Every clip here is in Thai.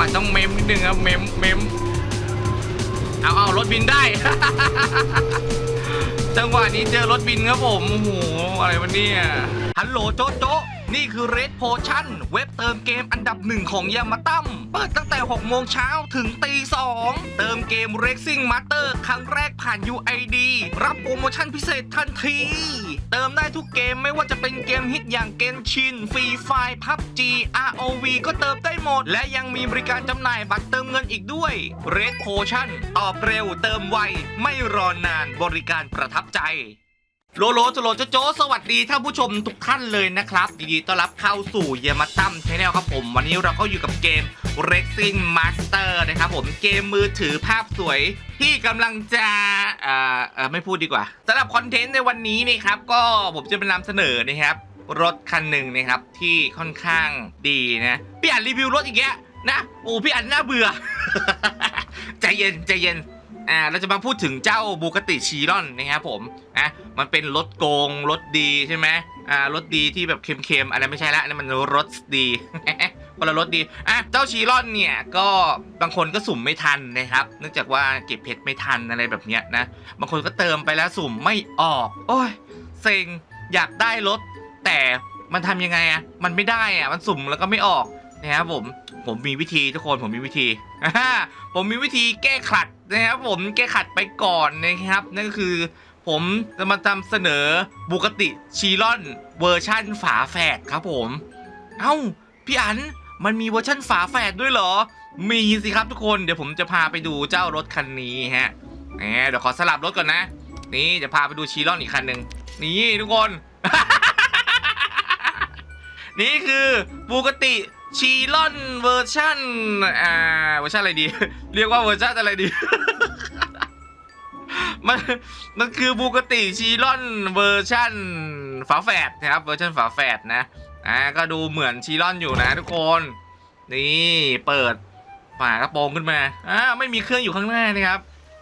มันต้องเมมนิดนึงครับ เมม เมม เอาเอารถบินได้ จังหวะนี้เจอรถบินครับผม โอ้โห อะไรวะเนี่ยฮัลโหลโจ๊ะโจ๊ะ นี่คือ Red Potion เว็บเติมเกมอันดับหนึ่งของยามาตั้มเปิดตั้งแต่ 6 โมงเช้าถึงตี 2 เติมเกม Racing Master ครั้งแรกผ่าน UID รับโปรโมชั่นพิเศษทันที เติมได้ทุกเกมไม่ว่าจะเป็นเกมฮิตอย่างเกนชินฟรีไฟพับ G ROV ก็เติมได้หมด และยังมีบริการจำหน่ายบัตรเติมเงินอีกด้วย Red Potion ตอบเร็วเติมไว ไม่รอนานบริการประทับใจ โลโลโจโลโจโจสวัสดีท่านผู้ชมทุกท่านเลยนะครับยินดีต้อนรับเข้าสู่เยมาตั้มชแนลครับผม วันนี้เราก็อยู่กับเกม Racing Master นะครับผมเกมมือถือภาพสวยที่กำลังจะเอ่อเอ่อไม่พูดดีกว่าสำหรับคอนเทนต์ในวันนี้นี่ครับก็ผมจะมานำเสนอนะครับ รถคันหนึ่งนะครับที่ค่อนข้างดีนะพี่อ่านรีวิวรถอีกแยะนะโอ้พี่อ่านน่าเบื่อ ใจเย็นใจเย็น อ่าเราจะมาพูดถึงเจ้าบูกติชีรอนนะครับผมนะมันเป็นรถโกงรถดีใช่ไหมอ่ารถดีที่แบบเค็มๆอะไรไม่ใช่ละนี่มันรถดีคนละรถดีอะเจ้าชีรอนเนี่ยก็บางคนก็สุ่มไม่ทันนะครับ เนื่องจากว่าเก็บเพชรไม่ทันอะไรแบบเนี้ยนะบางคนก็เติมไปแล้วสุ่มไม่ออก โอ้ยเซ็งอยากได้รถแต่มันทำยังไงอะมันไม่ได้อะมันสุ่มแล้วก็ไม่ออกนะครับผม ผมมีวิธีทุกคนผมมีวิธี ผมมีวิธีแก้ขัดนะครับผมแก้ขัดไปก่อนนะครับ นั่นก็คือ ผมจะมานำเสนอบุกติชีรอนเวอร์ชั่นฝาแฝดครับผม เอ้า พี่อันมันมีเวอร์ชั่นฝาแฝดด้วยเหรอ มีสิครับทุกคนเดี๋ยวผมจะพาไปดูเจ้ารถคันนี้ฮะแหมเดี๋ยวขอสลับรถก่อนนะ นี่จะพาไปดูชีรอนอีกคันหนึ่งนี่ทุกคน นี่คือบูกติ ชีลอนเวอร์ชันอ่าเวอร์ชันอะไรดี เรียกว่าเวอร์ชันอะไรดี มันมันคือบูกติชีลอนเวอร์ชันฝาแฝดนะครับเวอร์ชันฝาแฝดนะอ่าก็ดูเหมือนชีลอนอยู่นะทุกคน นี่เปิดฝากระโปรงขึ้นมาอ่าไม่มีเครื่องอยู่ข้างหน้านะครับ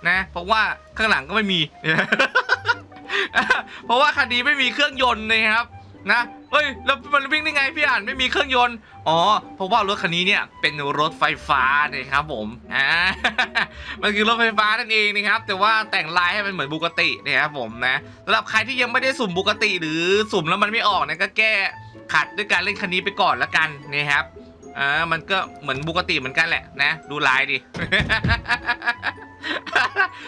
นะ เพราะว่าข้างหลังก็ไม่มี เพราะว่าคันนี้ไม่มีเครื่องยนต์นะครับนะเฮ้ยแล้วมันวิ่งได้ไงพี่อ่านไม่มีเครื่องยนต์อ๋อเพราะว่ารถคันนี้เนี่ยเป็นรถไฟฟ้านะครับผมอ่ามันคือรถไฟฟ้านั่นเองนะครับ แต่ว่าแต่งลายให้มันเหมือนบูกตินะครับผมนะสำหรับใครที่ยังไม่ได้สุ่มบูกติหรือสุ่มแล้วมันไม่ออกเนี่ยก็แก้ขัดด้วยการเล่นคันนี้ไปก่อนละกันนะครับอ่ามันก็เหมือนบูกติเหมือนกันแหละนะ ดูลายดิ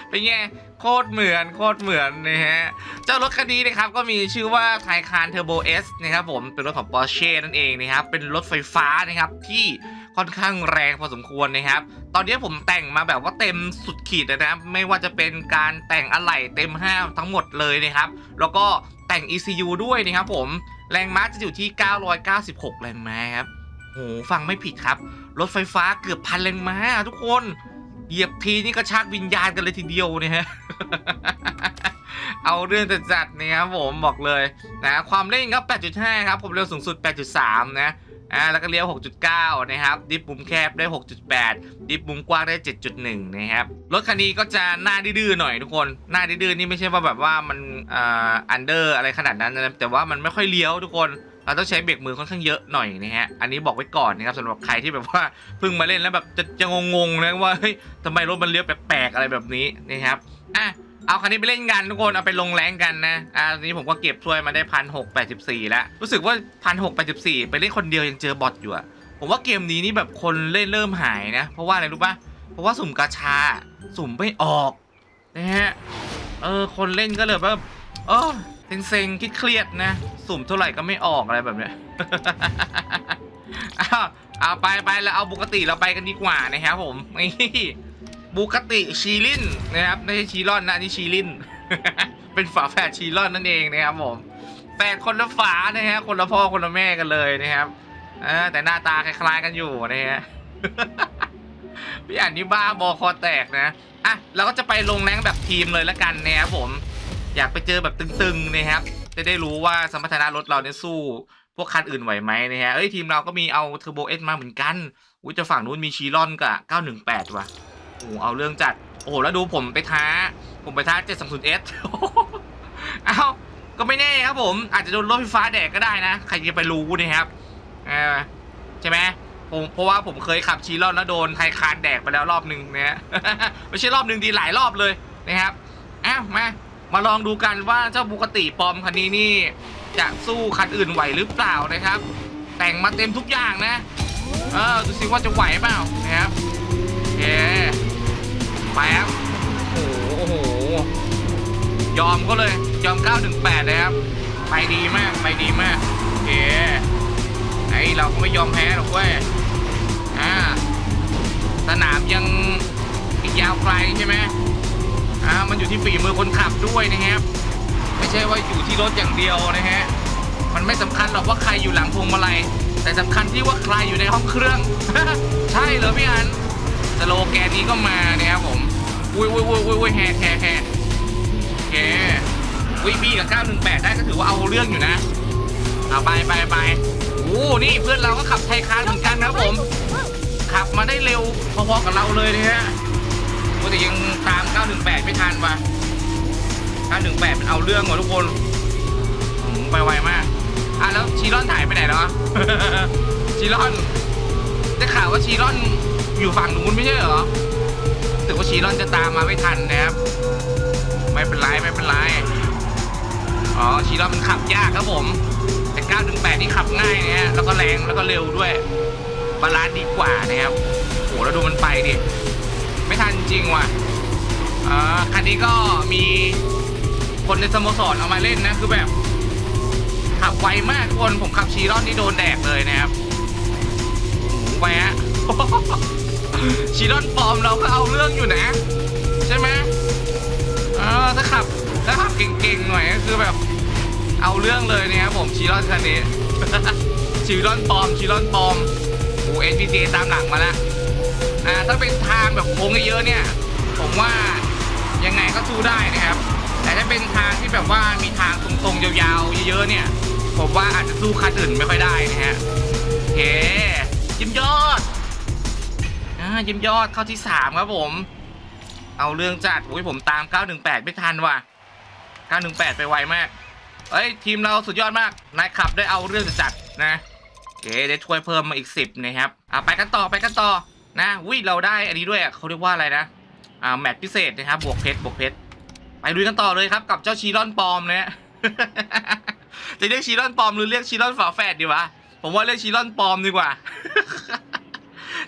เป็นไง โคตรเหมือนโคตรเหมือนนะฮะ เจ้ารถคันนี้นะครับก็มีชื่อว่าไทคานเทอร์โบเอสนะครับผมเป็นรถของ Porsche นั่นเองนะครับ เป็นรถไฟฟ้านะครับที่ค่อนข้างแรงพอสมควรนะครับ ตอนนี้ผมแต่งมาแบบว่าเต็มสุดขีดนะครับ ไม่ว่าจะเป็นการแต่งอะไหล่เต็มห้าทั้งหมดเลยนะครับ แล้วก็แต่ง ECU ด้วยนะครับผมแรงม้าจะอยู่ที่ 996 แรงม้าครับโหฟังไม่ผิดครับ รถไฟฟ้าเกือบพันแรงม้าทุกคน เหยียบทีนี่ก็ชักวิญญาณกันเลยทีเดียวเนี่ยฮะ เอาเรื่องจัดจัดๆนะครับผมบอกเลยนะความเร่งครับ 8.5 ครับผมเร็วสูงสุด 8.3 นะอ่าแล้วก็เลี้ยว 6.9 นะครับ ดิฟมุมแคบได้ 6.8 ดิฟมุมกว้างได้ 7.1 นะครับ รถคันนี้ก็จะหน้าดื้อหน่อยทุกคน หน้าดื้อนี่ไม่ใช่ว่าแบบว่ามันอ่าอันเดอร์อะไรขนาดนั้นนะแต่ว่ามันไม่ค่อยเลี้ยวทุกคน เราต้องใช้เบรกมือค่อนข้างเยอะหน่อยนะฮะ อันนี้บอกไว้ก่อนนะครับสำหรับใครที่แบบว่าเพิ่งมาเล่นแล้วแบบจะจะงงๆนะว่าเฮ้ยทำไมรถมันเลี้ยวแปลกๆอะไรแบบนี้นะครับอะเอาคันนี้ไปเล่นกันทุกคนเอาไปลงแรงกันนะอ่านี้ผมก็เก็บถ้วยมาได้พันหกแปดสิบสี่แล้วรู้สึกว่าพันหกแปดสิบสี่ไปเล่นคนเดียวยังเจอบอทอยู่อะผมว่าเกมนี้นี่แบบคนเล่นเริ่มหายนะ เพราะว่าอะไรรู้ปะเพราะว่าสุ่มกาชาสุ่มไม่ออกนะฮะเออคนเล่นก็เลยแบบเออเซ็งๆคิดเครียดนะ สุ่มเท่าไหร่ก็ไม่ออกอะไรแบบเนี้ยเอาเอาไปไปแล้วเอาบุกติเราไปกันดีกว่านะครับผมนี่บุกติชีลินนะครับไม่ใช่ชีรอนนะนี่ชีลิน เป็นฝาแฝดชีรอนนั่นเองนะครับผมแฝดคนละฝานะฮะคนละพ่อคนละแม่กันเลยนะครับออแต่หน้าตาคล้ายๆกันอยู่นะฮะพี่อ่านนี่บ้าบอคอแตกนะอะเราก็จะไปลงแรงแบบทีมเลยละกันนะครับผม อยากไปเจอแบบตึงๆนะครับ จะได้รู้ว่าสมรรถนะรถเราเนี่ยสู้ พวกคันอื่นไหวไหมนะฮะเอ้ยทีมเราก็มีเอาเทอร์โบเอสมาเหมือนกันอุ้ยจะฝั่งนู้นมีชีรอนกับ918ว่ะโอ้โหเอาเรื่องจัดโอ้โหแล้วดูผมไปท้า ผมไปท้า 720S เอ้าก็ไม่แน่ครับผม อาจจะโดนรถไฟฟ้าแดกก็ได้นะ ใครจะไปรู้นะครับเออใช่ไหมผมเพราะว่าผมเคยขับชีรอนแล้วโดนไทคานแดกไปแล้วรอบหนึ่งนะฮะไม่ใช่รอบหนึ่งดีหลายรอบเลยนะครับอ้าวมา มาลองดูกันว่าเจ้าบุกติปลอมคันนี้นี่ จะสู้คันอื่นไหวหรือเปล่านะครับ แต่งมาเต็มทุกอย่างนะ เออดูสิว่าจะไหวเปล่านะครับโอเคไปครับโอ้โหโอ้โหยอมก็เลยยอม 918 เลยครับ ไปดีมากไปดีมากโอเคไอเราก็ไม่ยอมแพ้หรอกเว้ยอ่าสนามยังอีกยาวไกลใช่ไหม อ่ามันอยู่ที่ฝีมือคนขับด้วยนะครับ ไม่ใช่ว่าอยู่ที่รถอย่างเดียวนะฮะมันไม่สำคัญหรอกว่าใครอยู่หลังพวงมาลัยแต่สำคัญที่ว่าใครอยู่ในห้องเครื่อง ใช่เหรอพี่อันสโลแกนนี้ก็มานี่ครับผมอุ้ยอุ้ยอุ้ยอุ้ยอุ้ยแฮแฮแฮอเควิบีกับ 918 ได้ก็ถือว่าเอาเรื่องอยู่นะเอาไปไปไปโอ้นี่เพื่อนเราก็ขับไทยคานเหมือนกันนะผม ขับมาได้เร็วพอๆกับเราเลยนะฮะ ต่ยังตาม 918 ไม่ทันว่ะ 918 มันเอาเรื่องว่ะทุกคนไปไวมาก อะแล้วชีรอนหายไปไหนแล้วอชีรอนได้ข่าวว่าชีรอนอยู่ฝั่งนู้นไม่ใช่เหรอแต่ว่าชีรอนจะตามมาไม่ทันนะครับ ไม่เป็นไรไม่เป็นไร อ๋อชีรอนมันขับยากครับผม แต่9ถึง8นี่ขับง่ายนะฮะแล้วก็แรงแล้วก็เร็วด้วยบาลานซ์ดีกว่านะครับโหแล้วดูมันไปดิ ไม่ทันจริงว่ะอ่าคันนี้ก็มีคนในสโมสรเอามาเล่นนะคือแบบ ขับไวมากทุกคนผมขับชีรอนนี่โดนแดกเลยนะครับแหวะชีรอนปลอมเราก็เอาเรื่องอยู่นะ ใช่ไหมเออถ้าขับถ้าขับเก่งๆหน่อยก็คือแบบเอาเรื่องเลยเนี่ยครับผมชีรอนคันนี้ชีรอนปลอมชีรอนปลอมโอ้เอ็นพีเตามหลังมาแล้ว อ่าถ้าเป็นทางแบบโค้งเยอะๆเนี่ย ผมว่ายังไงก็สู้ได้นะครับ แต่ถ้าเป็นทางที่แบบว่ามีทางตรงๆยาวๆเยอะๆเนี่ย ผมว่าอาจจะสู้คันอื่นไม่ค่อยได้นะฮะโอเคยิ้มยอดอ่ายิ้มยอดเข้าที่สามครับผม เอาเรื่องจัดโอ้ยผมตาม 918 ไม่ทันว่ะ 918 ไปไวมากเอ้ยทีมเราสุดยอดมาก นายขับได้เอาเรื่องจัดนะ โอเคได้ช่วยเพิ่มมาอีก 10 นะครับอะไปกันต่อไปกันต่อ นะวิเราได้อันนี้ด้วยเขาเรียกว่าอะไรนะอ่าแมตช์พิเศษนะครับบวกเพชรบวกเพชรไปลุยกันต่อเลยครับกับเจ้าชีรอนปอมนะจะเรียกชีรอนปอมหรือเรียกชีรอนฝาแฝดดีวะผมว่าเรียกชีรอนปอมดีกว่า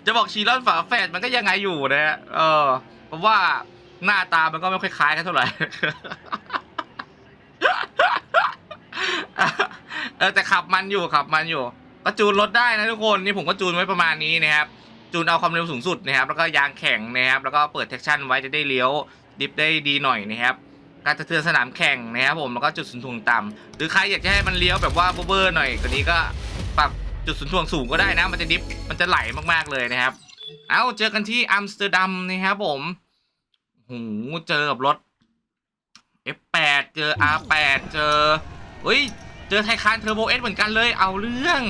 จะบอกชีรอนฝาแฝดมันก็ยังไงอยู่นะฮะเออผมว่าหน้าตามันก็ไม่ค่อยคล้ายกันเท่าไหร่เออแต่ขับมันอยู่ขับมันอยู่ ก็จูนรถได้นะทุกคนนี่ผมก็จูนไว้ประมาณนี้นะครับ จูนเอาความเร็วสูงสุดนะครับแล้วก็ยางแข็งนะครับแล้วก็เปิดเทคชั่นไว้จะได้เลี้ยวดิฟได้ดีหน่อยนะครับการจะเทือนสนามแข่งนะครับผมแล้วก็จุดศูนย์ถ่วงต่ำหรือใครอยากจะให้มันเลี้ยวแบบว่าเบอร์หน่อยกว่านี้ก็ปรับจุดศูนย์ถ่วงสูงก็ได้นะ มันจะดิฟมันจะไหลมากๆเลยนะครับ เอาเจอกันที่อัมสเตอร์ดัมนะครับผมโหเจอกับรถ F8 เจอ R8 เจอเฮ้ยเจอไทคานเทอร์โบเอสเหมือนกันเลยเอาเรื่อง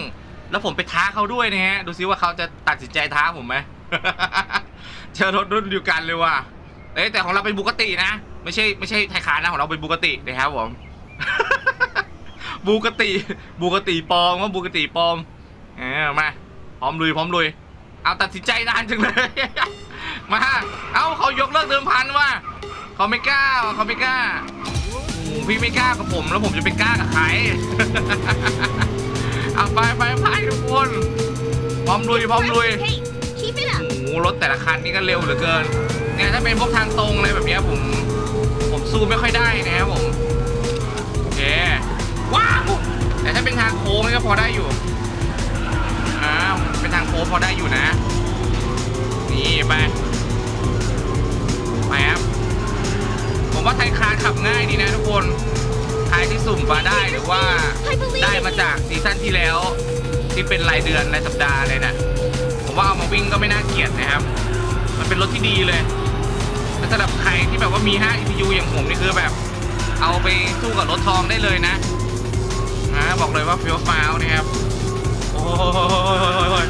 แล้วผมไปท้าเขาด้วยนะฮะ ดูซิว่าเขาจะตัดสินใจท้าผมไหม เจอรถรุ่นเดียวกันเลยว่ะ เอ้แต่ของเราเป็นบุกตินะ ไม่ใช่ไม่ใช่ไทยคานะของเราเป็นบุกตินะครับผมบูกติบูกติปลอมว่าบูกติปลอมเออมาพร้อมลุยพร้อมลุย เอาตัดสินใจนานจังเลย มา เอาเขายกเลิกเดิมพันว่ะเขาไม่กล้าเขาไม่กล้าพี่ไม่กล้ากับผมแล้วผมจะไปกล้ากับใคร อาไปไปไปทุกคนพร้อมลุยพร้อมลุย Hey, keep it โอ้ up. โหรถแต่ละคันนี่ก็เร็วเหลือเกิน เนี่ยถ้าเป็นพวกทางตรงอะไรแบบเนี้ยผม ผมสู้ไม่ค่อยได้นะครับผม โอเค ว้าว แต่ถ้าเป็นทางโค้งนี่ก็พอได้อยู่อ่าเป็นทางโค้งพอได้อยู่นะ นี่ไป ไปครับ ผมว่าไทยคานขับง่ายดีนะทุกคน ใครที่สุ่มมาได้หรือว่า I believe ได้ in มา you. จากซีซั่นที่แล้ว ที่เป็นรายเดือนรายสัปดาห์เลยนะผมว่าเอามาวิ่งก็ไม่น่าเกลียดนะครับ มันเป็นรถที่ดีเลยและสำหรับใครที่แบบว่ามี 5 ECU อย่างผมนี่คือแบบ เอาไปสู้กับรถทองได้เลยนะนะบอกเลยว่าเฟี้ยวฟ้าวนะครับโอ้ย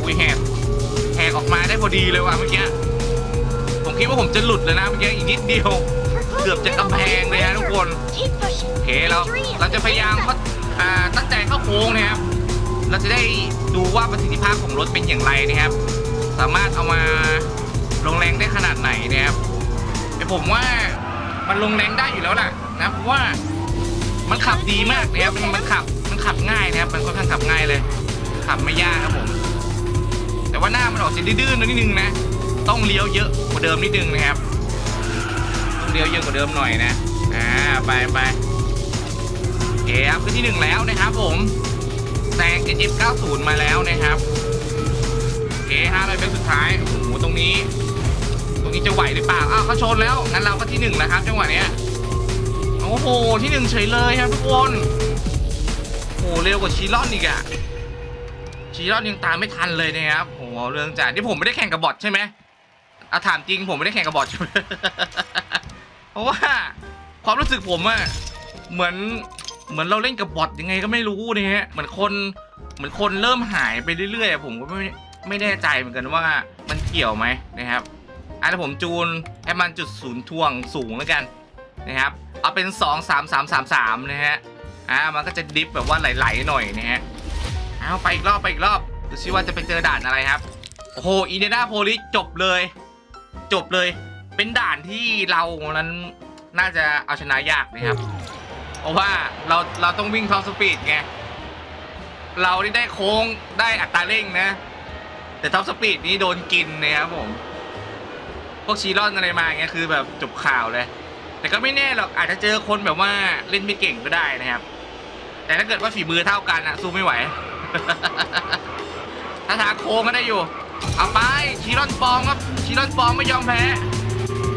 อุ้ยแหกแหกออกมาได้พอดีเลยว่ะเมื่อกี้ผมคิดว่าผมจะหลุดเลยนะเมื่อกี้อีกนิดเดียว We're close. เกือบจะกำแพงเลยนะทุกคน Keep pushing. โอเคเรา Victory is เราจะพยายาม within ก็อ่าตั้งใจเข้าโค้งนะครับ เราจะได้ดูว่าประสิทธิภาพของรถเป็นอย่างไรนะครับ สามารถเอามาลงแรงได้ขนาดไหนนะครับแต่ผมว่ามันลงแรงได้อยู่แล้วล่ะนะเพราะว่ามันขับดีมากนะครับมันมันขับมันขับง่ายนะครับ มันค่อนข้างขับง่ายเลย ขับไม่ยากครับผม แต่ว่าหน้ามันออกจะดื้อๆนิดนึงนะ ต้องเลี้ยวเยอะกว่าเดิมนิดนึงนะครับต้อง เลี้ยวเยอะกว่าเดิมหน่อยนะ อ่า ไปไปโอเคครับขึ้นที่หนึ่งแล้วนะครับผมแซงเจ็บ90มาแล้วนะครับโอเคห้าร้อยเป็นสุดท้ายโอ้โหตรงนี้ ตรงนี้จะไหวหรือเปล่าอ้าวเขาชนแล้วงั้นเราก็ที่หนึ่งแล้วครับจังหวะเนี้ยโอ้โหที่หนึ่งเฉยเลยครับทุกคนโอ้โหเร็วกว่าชีรอนอีกอะชีรอนยังตามไม่ทันเลยนะครับโอ้โหเรื่องจัดนี่ผมไม่ได้แข่งกับบอทใช่ไหมเอาถามจริงผมไม่ได้แข่งกับบอทใช่ไหม เพราะว่าความรู้สึกผมอะเหมือนเหมือนเราเล่นกับบอทยังไงก็ไม่รู้นะฮะเหมือนคนเหมือนคนเริ่มหายไปเรื่อยๆ ผมก็ไม่ไม่แน่ใจเหมือนกันว่ามันเกี่ยวไหมนะครับอะแล้ผมจูนให้มันจุดศูนย์ทวงสูงแล้วกันนะครับเอาเป็น 2 3 3 3 3นะฮะอ่ามันก็จะดิฟแบบว่าไหลๆหน่อยนะฮะเอาไปอีกรอบไปอีกรอบดูซิว่าจะไปเจอด่านอะไรครับโอ้โหอินเดียนาโพลิสจบเลย จบเลย เป็นด่านที่เรานั้นน่าจะเอาชนะยากนะครับ เพราะว่าเราเราต้องวิ่งท็อปสปีดไง เรานี่ได้โค้งได้อัตราเร่งนะ แต่ท็อปสปีดนี้โดนกินนะครับผม พวกชีรอนอะไรมาอย่างเงี้ยคือแบบจบข่าวเลย แต่ก็ไม่แน่หรอกอาจจะเจอคนแบบว่าเล่นไม่เก่งก็ได้นะครับ แต่ถ้าเกิดว่าฝีมือเท่ากันอะสู้ไม่ไหว ถ้าทางโค้งก็ได้อยู่ เอาไปชีรอนปองครับชีรอนปองไม่ยอมแพ้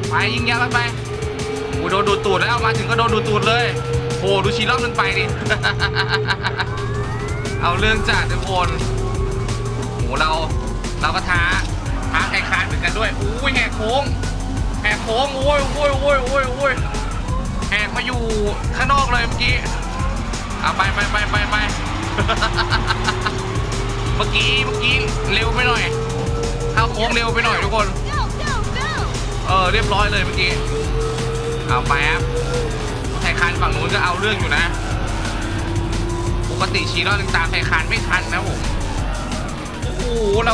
ไปยิงยาวไปโอ้โดนดูดตูดแล้วมาถึงก็โดนดูดตูดเลยโอ้ดูชีรอนมันไปดิ เอาเรื่องจัดทุกคนโอ้เราเราก็ท้าท้าใครคานเหมือนกันด้วยอุ้ยแหกโค้งแหกโค้งโอ้ยโอ้ยโอ้ยโอ้ยโอ้ยแหกมาอยู่ข้างนอกเลยเมื่อกี้เอาไปไปไปไปไปเมื่อกี้เมื่อกี้เร็วไปหน่อยเข้าโค้งเร็วไปหน่อยทุกคน เออเรียบร้อยเลยเมื่อกี้เอาไปครับไทคานฝั่งนู้นก็เอาเรื่องอยู่นะ ปกติชีรอนตามไทคานไม่ทันนะผมโอ้โหเรา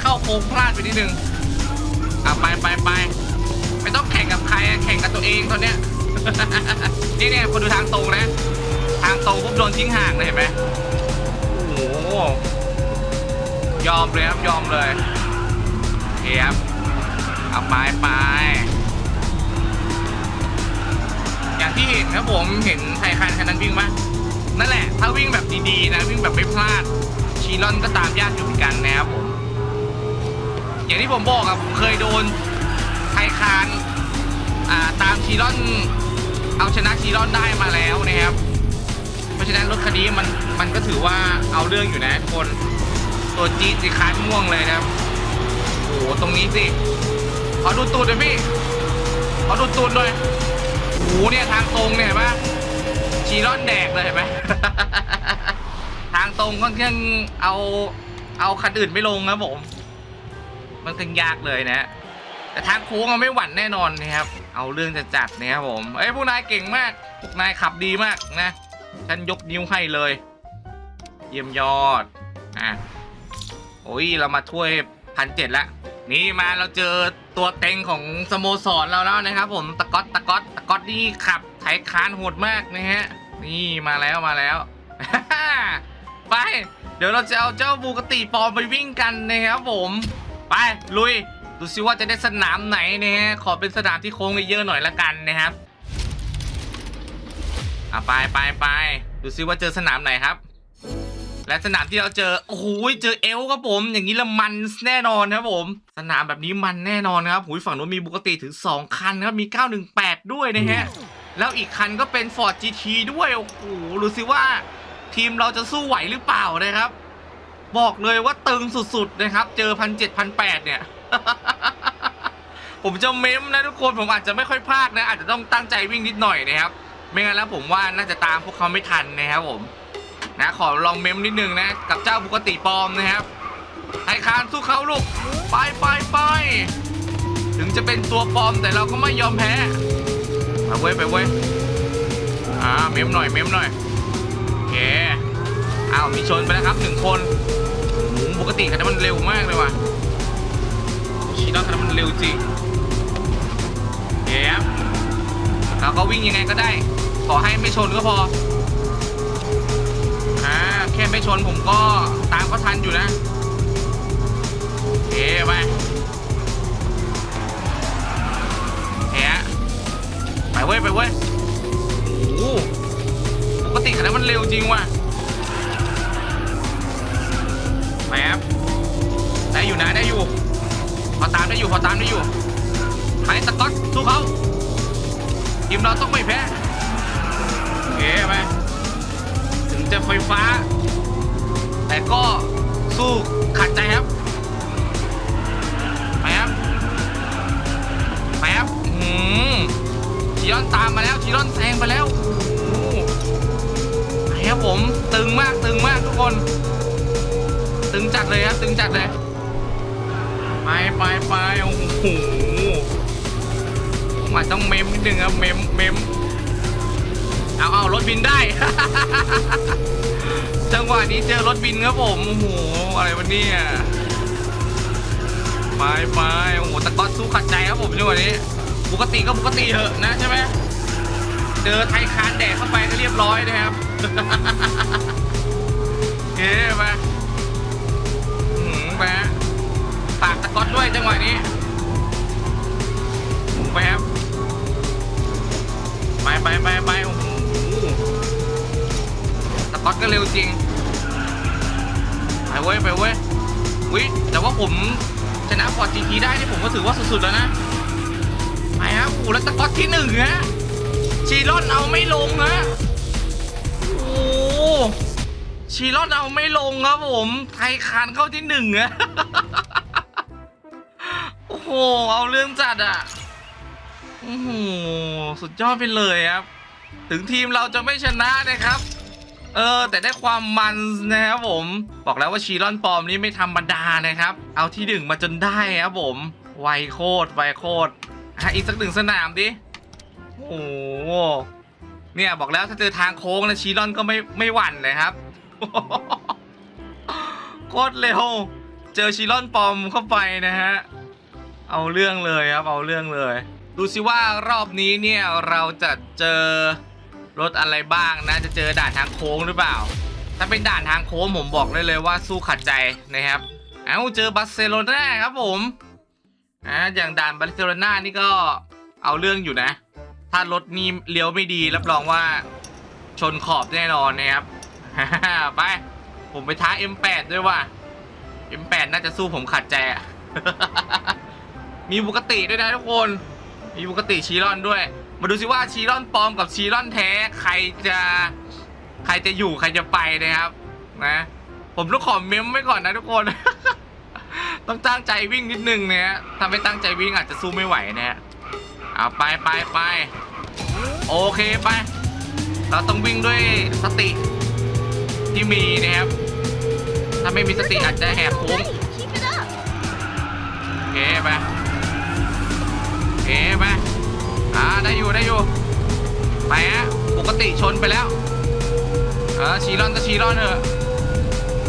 เข้าโค้งพลาดไปนิดนึงเอาไปไปไปไม่ต้องแข่งกับใครแข่งกับตัวเองตอนเนี้ยนี่เนี่ยคนดูทางตรงนะ ทางตรงปุ๊บโดนทิ้งห่างเลยเห็นไหมโอ้โหยอมเลยครับยอมเลยโอเคครับ เอาไปไปอย่างที่เห็นครับผมเห็นไทยคันคันนั้นวิ่งปะนั่นแหละ ถ้าวิ่งแบบดีๆนะ วิ่งแบบไม่พลาด ชีรอนก็ตามยากอยู่เหมือนกันนะครับผม อย่างที่ผมบอกอะผมเคยโดนไทยคานอ่าตามชีรอน เอาชนะชีรอนได้มาแล้วนะครับ เพราะฉะนั้นรถคันนี้มันมันก็ถือว่าเอาเรื่องอยู่นะคน ตัวจี๊ดสีคานม่วงเลยนะครับโอ้โหตรงนี้สิ ขอดูตูดหน่อยพี่ ขอดูตูดหน่อยโอ้โหเนี่ยทางตรงเนี่ยเห็นปะชีร่อนแดกเลยเห็นไหม ทางตรงค่อนข้างเอาเอาคันอื่นไม่ลงครับผม มันค่อนข้างยากเลยนะ แต่ทางโค้งอะไม่หวั่นแน่นอนนะครับ เอาเรื่องจะจัดนะครับผม เอ้ยผู้นายเก่งมากพวกนายขับดีมากนะ ฉันยกนิ้วให้เลย เยี่ยมยอด อะ โอ้ยเรามาถ้วยพันเจ็ดละ นี่มาเราเจอตัวเต็งของสโมสรเราแล้วนะครับ ผมตะก๊อตตะก๊อตตะก๊อตนี่ขับไถคานโหดมากนะฮะนี่มาแล้วมาแล้ว ไป เดี๋ยวเราจะเอาเจ้าบูกติปอมไปวิ่งกันนะครับผม ไปลุยดูซิว่าจะได้สนามไหนนะฮะขอเป็นสนามที่โค้งเยอะหน่อยละกันนะครับอะไปไปไปดูซิว่าเจอสนามไหนครับ และสนามที่เราเจอโอ้โหเจอเอลครับผม อย่างนี้ละมันแน่นอนครับผม สนามแบบนี้มันแน่นอนครับหูยฝั่งนู้นมีบุกติถึง 2 คันครับมี 918 ด้วยนะฮะ แล้วอีกคันก็เป็น Ford GT ด้วยโอ้โหดูสิว่าทีมเราจะสู้ไหวหรือเปล่านะครับ บอกเลยว่าตึงสุดๆนะครับ เจอพันเจ็ดพันแปดเนี่ย ผมจะเม้มนะทุกคนผมอาจจะไม่ค่อยพลาดนะ อาจจะต้องตั้งใจวิ่งนิดหน่อยนะครับ ไม่งั้นแล้วผมว่าน่าจะตามพวกเขาไม่ทันนะครับผม นะขอลองเมมนิดนึงนะ กับเจ้าบุกติปลอมนะครับไทยคานสู้เขาลูกไปไปไปถึงจะเป็นตัวปลอมแต่เราก็ไม่ยอมแพ้ไปเว้ยไปเว้ยอ่าเมมหน่อยเมมหน่อยโอเคอ้าวมีชนไปแล้วครับหนึ่งคนปกติคันนั้นมันเร็วมากเลยว่ะชีนอนคันนั้นมันเร็วจริงเย้ครับเราก็วิ่งยังไงก็ได้ ขอให้ไม่ชนก็พอ ไม่ชนผมก็ตามก็ทันอยู่นะเอ๊ไปเฮ้ไปเว้ย ไปเว้ยโอ้ปกติคันนั้นมันเร็วจริงว่ะแป๊บได้อยู่นะได้อยู่ พอตามได้อยู่พอตามได้อยู่ไปสกอตสู้เขาทีมเราต้องไม่แพ้โอเคไปถึงจะไฟฟ้า แต่ก็สู้ขัดใจครับไปครับไปครับอืมชีรอนตามมาแล้วชีรอนแซงไปแล้วโอ้โหไปครับผมตึงมากตึงมากทุกคน ตึงจัดเลยครับตึงจัดเลยไปไปไปโอ้โหมาต้องเมมนิดนึงครับเมมเมมเอาเอารถบินได้ จังหวะนี้เจอรถบินครับผมโอ้โหอะไรวะเนี่ยไปไปโอ้โหตะก้อนสู้ขัดใจครับผมจังหวะนี้ปกติก็ปกติเหอะนะใช่ไหมเจอไทยคานแดดเข้าไปก็เรียบร้อยนะครับเฮ้มา จริงไปเว้ยไปเว้ยวิแต่ว่าผมชนะฟอร์ดจีทีได้นี่ผมก็ถือว่าสุดๆแล้วนะไปครับโอ้แล้วตะก๊อตที่หนึ่งฮะชีรอนเอาไม่ลงฮะโอ้ชีรอดเอาไม่ลงครับผมไทยคานเข้าที่หนึ่งอะโอ้โหเอาเรื่องจัดอะโอ้โหสุดยอดไปเลยครับ ถึงทีมเราจะไม่ชนะนะครับ เออ แต่ได้ความมันนะครับผม บอกแล้วว่าชีรอนปลอมนี่ไม่ธรรมดานะครับ เอาที่หนึ่งมาจนได้ครับผม ไวโคตรไวโคตรอะอีกสักหนึ่งสนามดิ โอ้เนี่ยบอกแล้วถ้าเจอทางโค้งนะชีรอนก็ไม่ไม่หวั่นเลยครับ โคตรเร็ว เจอชิลอนปอมเข้าไปนะฮะ เอาเรื่องเลยครับ เอาเรื่องเลย ดูสิว่ารอบนี้เนี่ยเราจะเจอ รถอะไรบ้างนะจะเจอด่านทางโค้งหรือเปล่า ถ้าเป็นด่านทางโค้งผมบอกได้เลยว่าสู้ขัดใจนะครับเอาเจอบาร์เซโลนาครับผมอ่าอย่างด่านบาร์เซโลนานี่ก็เอาเรื่องอยู่นะ ถ้ารถนี่เลี้ยวไม่ดีรับรองว่าชนขอบแน่นอนนะครับไป ผมไปท้า M8 ด้วยว่ะ M8 น่าจะสู้ผมขัดใจอะมีปกติด้วยนะทุกคน มีปกติชีรอนด้วย มาดูสิว่าชีรอนปลอมกับชีรอนแท้ใครจะใครจะอยู่ใครจะไปนะครับนะ ผมต้องขอเมมไว้ก่อนนะทุกคน ต้องตั้งใจวิ่งนิดนึงเนี่ยถ้าไม่ตั้งใจวิ่งอาจจะสู้ไม่ไหวนะฮะเอาไปไปไปโอเคไป เราต้องวิ่งด้วยสติที่มีนะครับ ถ้าไม่มีสติอาจจะแหกโค้ง Keep it up. โอเคไปโอเคไป อ่าได้อยู่ได้อยู่ไปฮะปกติชนไปแล้วเออชีรอนก็ชีรอนเถอะ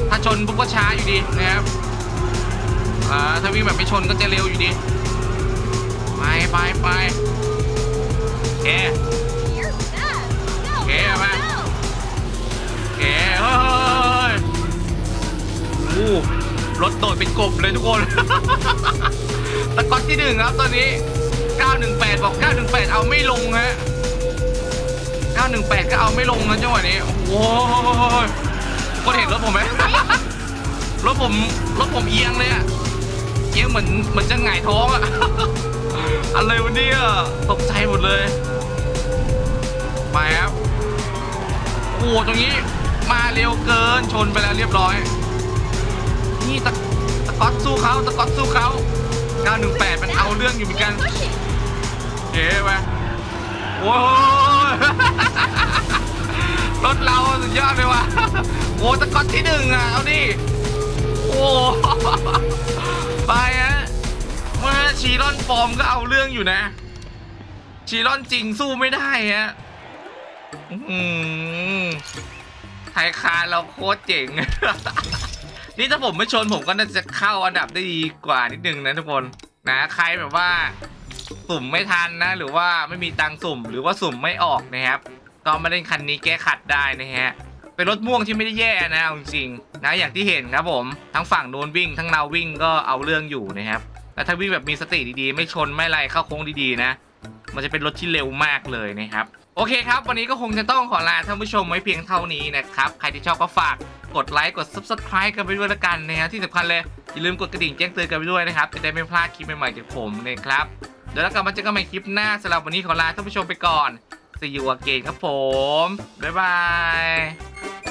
ถ้าชนปุ๊บก็ช้าอยู่ดีนะครับอ่าถ้าวิ่งแบบไม่ชนก็จะเร็วอยู่ดีไปไปไปโอเค You're fast. Go, Yeah, go, man. go. โอเคเฮ้ยโอ้รถโดดเป็นกบเลยทุกคน ตะก๊อตที่หนึ่งครับตอนนี้ 918 บอก 918 เอาไม่ลงฮะ 918 ก็เอาไม่ลงนะจังหวะนี้ โอ้โหคนเห็นรถผมไหมรถผมรถผมเอียงเลยอะเอียงเหมือนเหมือนจะหงายท้องอะอะไรวะเนี่ยตกใจหมดเลยไปครับโอ้ตรงนี้มาเร็วเกินชนไปแล้วเรียบร้อย นี่ตะตะก๊อตสู้เขาตะก๊อตสู้เขา918 มันเอาเรื่องอยู่เหมือนกัน เก๋ไปโอ้ยรถเราสุดยอดเลยว่ะโอ้ตะกอตที่หนึ่งอะ เอาดิ โอ้ไปฮะว่าชีรอนปลอมก็เอาเรื่องอยู่นะ ชีรอนจริงสู้ไม่ได้ฮะอื้อหือไทรคาเราโคตรเจ๋ง นี่ถ้าผมไม่ชนผมก็น่าจะเข้าอันดับได้ดีกว่านิดนึงนะทุกคน นะใครแบบว่า สุ่มไม่ทันนะ หรือว่าไม่มีตังสุ่ม หรือว่าสุ่มไม่ออกนะครับ ก็มาเล่นคันนี้แก้ขัดได้นะฮะเป็นรถม่วงที่ไม่ได้แย่นะเอาจริงๆนะอย่างที่เห็นครับผม ทั้งฝั่งโน้นวิ่งทั้งเราวิ่งก็เอาเรื่องอยู่นะครับแต่ถ้าวิ่งแบบมีสติดีๆ ไม่ชนไม่อะไรเข้าโค้งดีๆนะ มันจะเป็นรถที่เร็วมากเลยนะครับโอเคครับ วันนี้ก็คงจะต้องขอลาท่านผู้ชมไว้เพียงเท่านี้นะครับ ใครที่ชอบก็ฝากกดไลค์กด subscribe กันไปด้วยละกันนะฮะที่สำคัญเลย อย่าลืมกดกระดิ่งแจ้งเตือนกันไปด้วยนะครับ จะได้ไม่พลาดคลิปใหม่ๆจากผมนะครับ เดี๋ยวเรากลับมาเจอกันใหม่คลิปหน้าสำหรับวันนี้ขอลาท่านผู้ชมไปก่อน See you again ครับผม บ๊ายบาย